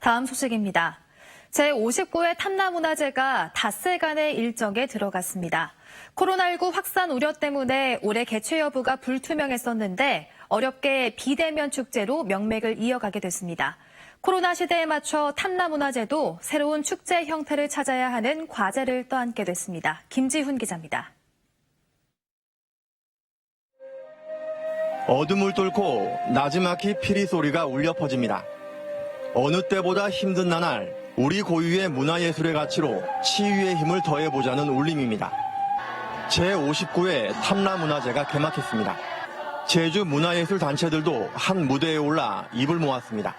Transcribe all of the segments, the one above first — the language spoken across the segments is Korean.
다음 소식입니다. 제59회 탐라문화제가 닷새간의 일정에 들어갔습니다. 코로나19 확산 우려 때문에 올해 개최 여부가 불투명했었는데 어렵게 비대면 축제로 명맥을 이어가게 됐습니다. 코로나 시대에 맞춰 탐라문화제도 새로운 축제 형태를 찾아야 하는 과제를 떠안게 됐습니다. 김지훈 기자입니다. 어둠을 뚫고 나지막히 피리 소리가 울려 퍼집니다. 어느 때보다 힘든 나날 우리 고유의 문화예술의 가치로 치유의 힘을 더해보자는 울림입니다. 제59회 탐라문화제가 개막했습니다. 제주 문화예술 단체들도 한 무대에 올라 입을 모았습니다.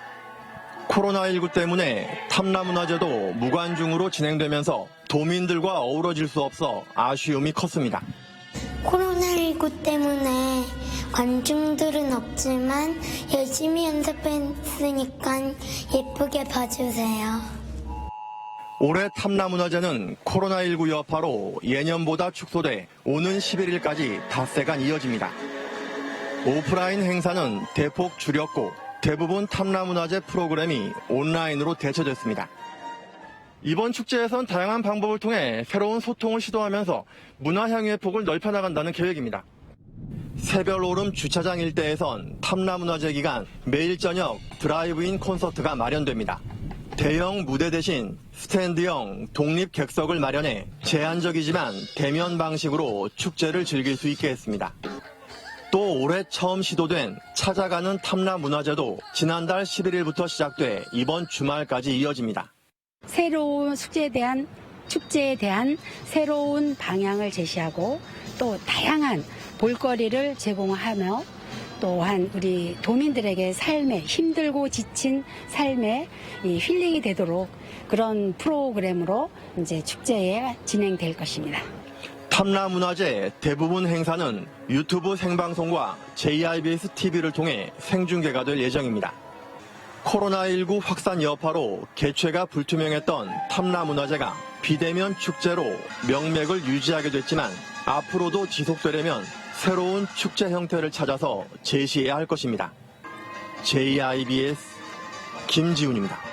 코로나19 때문에 탐라문화제도 무관중으로 진행되면서 도민들과 어우러질 수 없어 아쉬움이 컸습니다. 코로나19 때문에 관중들은 없지만 열심히 연습했으니까 예쁘게 봐주세요. 올해 탐라문화제는 코로나19 여파로 예년보다 축소돼 오는 11일까지 닷새간 이어집니다. 오프라인 행사는 대폭 줄였고 대부분 탐라문화제 프로그램이 온라인으로 대체됐습니다. 이번 축제에선 다양한 방법을 통해 새로운 소통을 시도하면서 문화 향유의 폭을 넓혀나간다는 계획입니다. 새별 오름 주차장 일대에선 탐라문화제 기간 매일 저녁 드라이브인 콘서트가 마련됩니다. 대형 무대 대신 스탠드형 독립 객석을 마련해 제한적이지만 대면 방식으로 축제를 즐길 수 있게 했습니다. 또 올해 처음 시도된 찾아가는 탐라 문화제도 지난달 11일부터 시작돼 이번 주말까지 이어집니다. 새로운 숙제에 대한 축제에 대한 새로운 방향을 제시하고 또 다양한 볼거리를 제공하며 또한 우리 도민들에게 삶에 힘들고 지친 삶에 이 힐링이 되도록 그런 프로그램으로 이제 축제에 진행될 것입니다. 탐라문화제 대부분 행사는 유튜브 생방송과 JIBS TV를 통해 생중계가 될 예정입니다. 코로나19 확산 여파로 개최가 불투명했던 탐라문화제가 비대면 축제로 명맥을 유지하게 됐지만 앞으로도 지속되려면 새로운 축제 형태를 찾아서 제시해야 할 것입니다. JIBS 김지훈입니다.